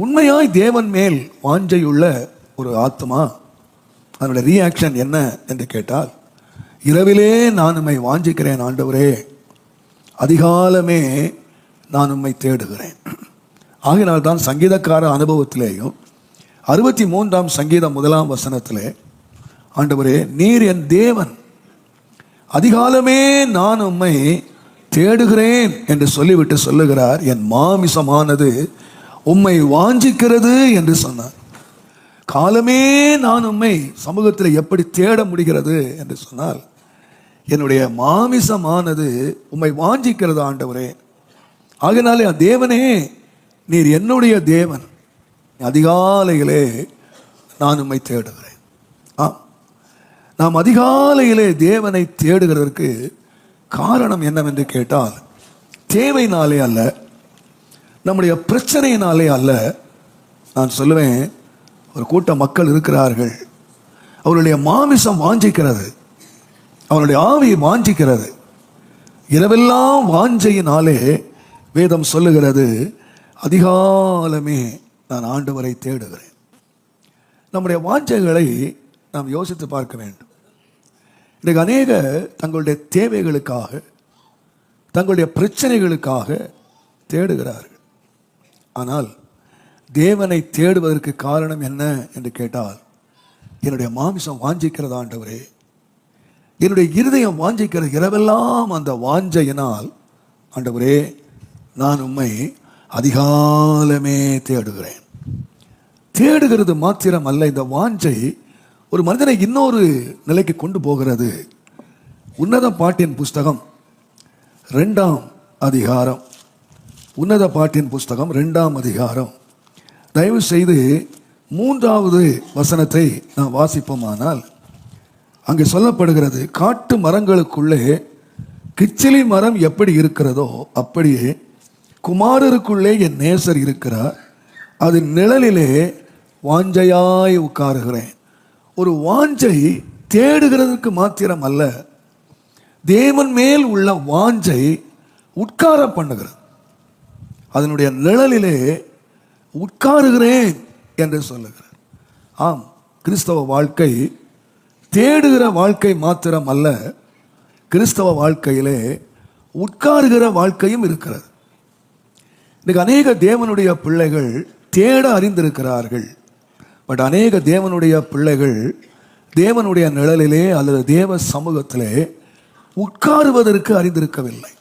உண்மையாய் தேவன் மேல் வாஞ்சையுள்ள ஒரு ஆத்மா அதனுடைய ரியாக்ஷன் என்ன என்று கேட்டால் இரவிலே நான் உம்மை வாஞ்சிக்கிறேன் ஆண்டவரே அதிகாலமே நான் உம்மை தேடுகிறேன். ஆகினால்தான் சங்கீதக்கார அனுபவத்திலேயும் அறுபத்தி மூன்றாம் சங்கீதம் முதலாம் வசனத்திலே ஆண்டவரே நீர் என் தேவன் அதிகாலமே நான் உம்மை தேடுகிறேன் என்று சொல்லிவிட்டு சொல்லுகிறார் என் மாமிசமானது உம்மை வாஞ்சிக்கிறது என்று சொன்னார். காலமே நான் உண்மை சமூகத்தில் எப்படி தேட முடிகிறது என்று சொன்னால் என்னுடைய மாமிசமானது உம்மை வாஞ்சிக்கிறது ஆண்டவரே. ஆகினாலே தேவனே நீர் என்னுடைய தேவன். அதிகாலையிலே நான் உம்மை தேடுகிறேன். ஆ நாம் அதிகாலையிலே தேவனை தேடுகிறதற்கு காரணம் என்னவென்று கேட்டால் தேவைனாலே அல்ல நம்முடைய பிரச்சனையினாலே அல்ல நான் சொல்லுவேன் ஒரு கூட்ட மக்கள் இருக்கிறார்கள். அவருடைய மாமிசம் வாஞ்சிக்கிறது. அவருடைய ஆவி வாஞ்சிக்கிறது. இரவெல்லாம் வாஞ்சையினாலே வேதம் சொல்லுகிறது அதிகாலமே நான் ஆண்டவரை தேடுகிறேன். நம்முடைய வாஞ்சைகளை நாம் யோசித்து பார்க்க வேண்டும். இன்றைக்கு அநேக தங்களுடைய தேவைகளுக்காக தங்களுடைய பிரச்சனைகளுக்காக தேடுகிறார்கள். ஆனால் தேவனை தேடுவதற்கு காரணம் என்ன என்று கேட்டால் என்னுடைய மாமிசம் வாஞ்சிக்கிறது ஆண்டவரே. என்னுடைய இருதயம் வாஞ்சிக்கிறது இரவெல்லாம் அந்த வாஞ்சையினால் ஆண்டவரே நான் உண்மை அதிகாலமே தேடுகிறேன். தேடுகிறது மாத்திரம் அல்ல இந்த வாஞ்சை ஒரு மனிதனை இன்னொரு நிலைக்கு கொண்டு போகிறது. உன்னத பாட்டின் புஸ்தகம் ரெண்டாம் அதிகாரம். உன்னத பாட்டின் புஸ்தகம் ரெண்டாம் அதிகாரம். தயவு செய்து மூன்றாவது வசனத்தை நான் வாசிப்போமானால் அங்கே சொல்லப்படுகிறது காட்டு மரங்களுக்குள்ளே கிச்சிலி மரம் எப்படி இருக்கிறதோ அப்படியே குமாரருக்குள்ளே என் நேசர் இருக்கிறார். அது நிழலிலே வாஞ்சையாய் உட்காருகிறேன். ஒரு வாஞ்சை தேடுகிறதுக்கு மாத்திரம் அல்ல தேவன் மேல் உள்ள வாஞ்சை உட்கார பண்ணுகிறது. அதனுடைய நிழலிலே உட்காருகிறேன் என்று சொல்லுகிறார். ஆம் கிறிஸ்தவ வாழ்க்கை தேடுகிற வாழ்க்கை மாத்திரம் அல்ல கிறிஸ்தவ வாழ்க்கையிலே உட்காருகிற வாழ்க்கையும் இருக்கிறது. இன்னைக்கு அநேக தேவனுடைய பிள்ளைகள் தேட அறிந்திருக்கிறார்கள். பட் அநேக தேவனுடைய பிள்ளைகள் தேவனுடைய நிழலிலே அல்லது தேவ சமூகத்திலே உட்காருவதற்கு அறிந்திருக்கவில்லை.